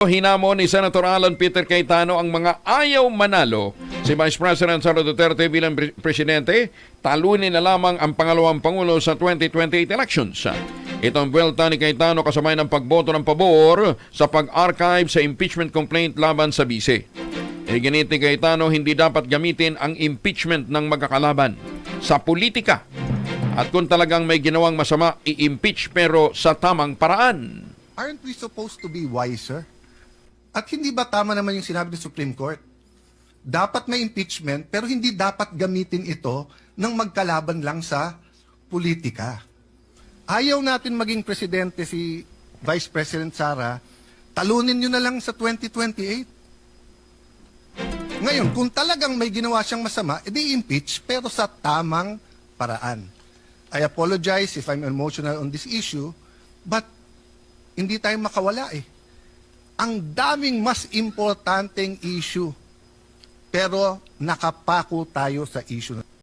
Hinamon ni Senator Alan Peter Cayetano ang mga ayaw manalo si Vice President Sara Duterte bilang pre- presidente, talunin na lamang ang pangalawang pangulo sa 2028 elections. Ito ang buwelta ni Cayetano kasabay ng pagboto ng pabor sa pag-archive sa impeachment complaint laban sa bise. Iginit ni Cayetano hindi dapat gamitin ang impeachment ng magkakalaban sa politika. At kung talagang may ginawang masama, i-impeach pero sa tamang paraan. Aren't we supposed to be wiser? At hindi ba tama naman yung sinabi ng Supreme Court? Dapat may impeachment pero hindi dapat gamitin ito ng magkalaban lang sa politika. Ayaw natin maging presidente si Vice President Sara, talunin nyo na lang sa 2028. Ngayon, kung talagang may ginawa siyang masama, edi impeach pero sa tamang paraan. I apologize if I'm emotional on this issue, but hindi tayo makawala eh. Ang daming mas importanteng issue. Pero nakapako tayo sa issue. na-